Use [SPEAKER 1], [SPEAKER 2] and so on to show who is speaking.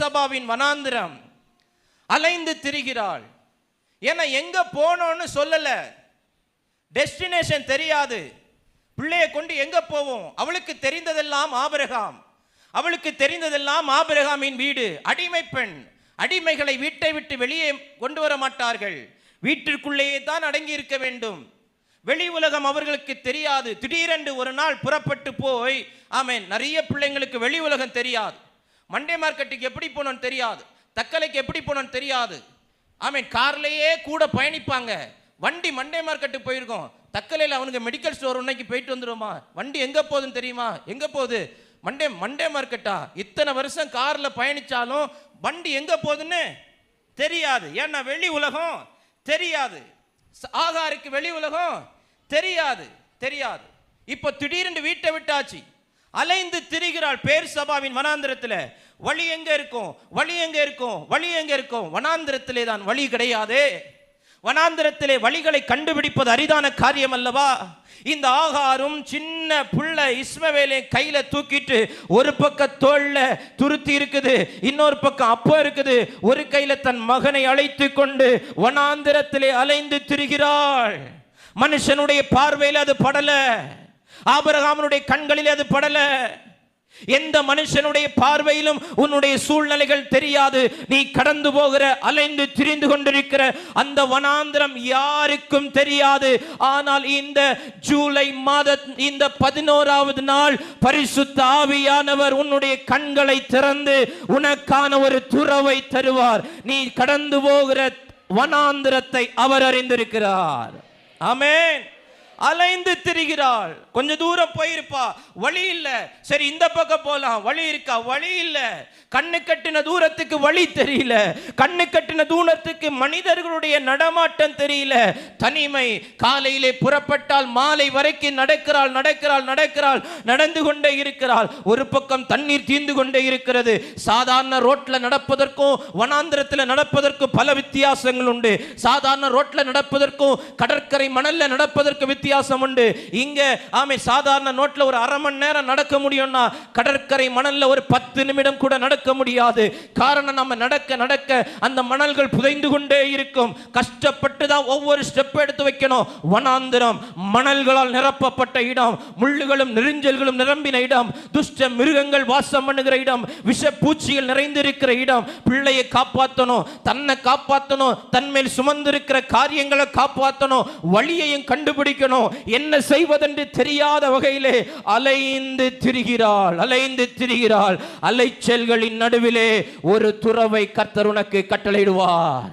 [SPEAKER 1] சபாவின் வனாந்திரம் அலைந்து திரிகிறாள். ஏன்னா எங்க போனோம்னு சொல்லல. டெஸ்டினேஷன் தெரியாது. பிள்ளையை கொண்டு எங்க போவோம்? அவளுக்கு தெரிந்ததெல்லாம் ஆபரகாம். அவளுக்கு தெரிந்ததெல்லாம் ஆபரகாமின் வீடு. அடிமை பெண். அடிமைகளை வீட்டை விட்டு வெளியே கொண்டு வர மாட்டார்கள். வீட்டிற்குள்ளேயே தான் அடங்கி இருக்க வேண்டும். வெளி உலகம் அவர்களுக்கு தெரியாது. திடீரென்று ஒரு நாள் புறப்பட்டு போய் ஆமேன் நிறைய பிள்ளைங்களுக்கு வெளி உலகம் தெரியாது. மண்டே மார்க்கெட்டுக்கு எப்படி போனோன்னு தெரியாது. தக்கலைக்கு எப்படி போனோன்னு தெரியாது. ஆமென் கார்லேயே கூட பயணிப்பாங்க. வண்டி மண்டே மார்க்கெட்டுக்கு போயிருக்கோம். தக்கலையில் அவனுக்கு மெடிக்கல் ஸ்டோர் இன்னைக்கு போயிட்டு வந்துருமா வண்டி எங்கே போகுதுன்னு தெரியுமா? எங்கே போகுது? மண்டே மண்டே மார்க்கெட்டா இத்தனை வருஷம் காரில் பயணிச்சாலும் வண்டி எங்கே போகுதுன்னு தெரியாது. ஏன்னா வெளி உலகம் தெரியாது. ஆகாருக்கு வெளி உலகம் தெரியாது. தெரியாது. இப்போ திடீரென்று வீட்டை விட்டாச்சு. அலைந்து திரிகிறாள் பேர் சபாவின் வனாந்திரத்துல. வழி எங்க இருக்கும்? வழி எங்க இருக்கும்? வழி எங்க இருக்கும்? வனாந்திரத்திலே தான் வழி கிடையாதே. வனாந்திரத்திலே வழிகளை கண்டுபிடிப்பது அரிதான காரியம் அல்லவா? இந்த ஆகாரும் சின்ன புள்ள இஸ்மவேலை கையில தூக்கிட்டு ஒரு பக்கம் தோல்ல துருத்தி இருக்குது இன்னொரு பக்கம் அப்போ இருக்குது. ஒரு கையில தன் மகனை அழைத்து கொண்டு வனாந்திரத்திலே அலைந்து திரிகிறாள். மனுஷனுடைய பார்வையில் அது படலை. ஆபரகாமனுடைய கண்களில் அது படல. எந்த மனுஷனுடைய பார்வையிலும் உன்னுடைய சூழ்நிலைகள் தெரியாது. நீ கடந்து போகிற அலைந்து திரிந்து கொண்டிருக்கிற அந்த வனாந்திரம் யாருக்கும் தெரியாது. ஆனால் இந்த ஜூலை மாத இந்த பதினோராவது நாள் பரிசுத்த ஆவியானவர் உன்னுடைய கண்களை திறந்து உனக்கான ஒரு துறவை தருவார். நீ கடந்து போகிற வனாந்திரத்தை அவர் அறிந்திருக்கிறார். ஆமேன். அலைந்து திரிகிறாள். கொஞ்ச தூரம் போயிருப்பா. வழி இல்ல. சரி இந்த பக்கம் போலாம். வழி இருக்கா? வழி இல்ல. கண்ணு கட்டின தூரத்துக்கு வழி தெரியல. கண்ணு கட்டின தூரத்துக்கு மனிதர்களுடைய நடமாட்டம் தெரியல. தனிமை. காலையிலே புறப்பட்டால் மாலை வரைக்கும் நடக்கிறாள் நடக்கிறாள் நடக்கிறாள். நடந்து கொண்டே இருக்கிறாள். ஒரு பக்கம் தண்ணீர் தீந்து கொண்டே இருக்கிறது. சாதாரண ரோட்ல நடப்பதற்கும் வனாந்திரத்தில் நடப்பதற்கும் பல வித்தியாசங்கள் உண்டு. சாதாரண ரோட்ல நடப்பதற்கும் கடற்கரை மணல்ல நடப்பதற்கு வித்தியாசம் உண்டு இங்க ஆமை சாதாரண நோட்ல ஒரு அரை மணி நேரம் நடக்க முடியும்னா கடற்கரை மணல்ல ஒரு பத்து நிமிடம் கூட நடக்க முடியாது. காரணம் நம்ம நடக்க நடக்க அந்த மணல்கள் புதைந்து கொண்டே இருக்கும். கஷ்டப்பட்டு தான் ஒவ்வொரு ஸ்டெப் எடுத்து வைக்கணும். வனாந்திரம் மணல்களால் நிரப்பப்பட்ட இடம் முள்ளுகளும் நெருஞ்சல்களும் நிரம்பின இடம் துஷ்ட மிருகங்கள் வாசம் பண்ணுகிற இடம் விஷ பூச்சிகள் நிறைந்திருக்கிற இடம் பிள்ளையை காப்பாற்றணும் தன்னை காப்பாற்றணும் தன்மேல் சுமந்திருக்கிற காரியங்களை காப்பாற்றணும் வழியையும் கண்டுபிடிக்கணும் என்ன செய்வதென்று தெரியாத வகையிலே அலைந்து திரிகிறாள் அலைந்து திரிகிறாள். அலைச்சல்களின் நடுவிலே ஒரு துறவை கர்த்தர் உனக்கு கட்டளையிடுவார்.